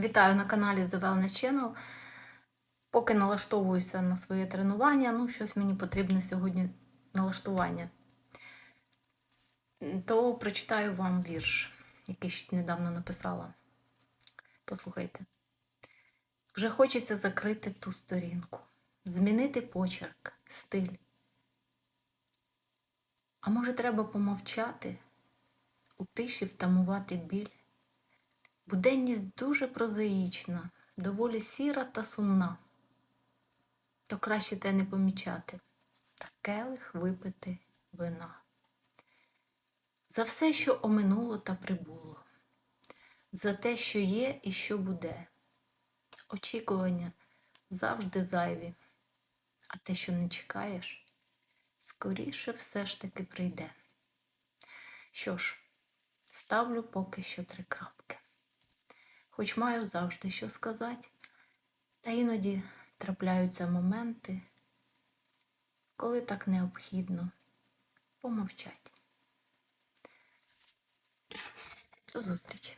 Вітаю на каналі The Wellness Channel. Поки налаштовуюся на своє тренування, ну, щось мені потрібне сьогодні налаштування. То прочитаю вам вірш, який ще недавно написала. Послухайте. Вже хочеться закрити ту сторінку, змінити почерк, стиль. А може, треба помовчати, у тиші втамувати біль. Буденність дуже прозаїчна, доволі сіра та сумна. То краще те не помічати, та келих випити вина. За все, що оминуло та прибуло, за те, що є і що буде. Очікування завжди зайві, а те, що не чекаєш, скоріше все ж таки прийде. Що ж, ставлю поки що три крапки хоч маю завжди що сказати, та іноді трапляються моменти, коли так необхідно помовчати. До зустрічі!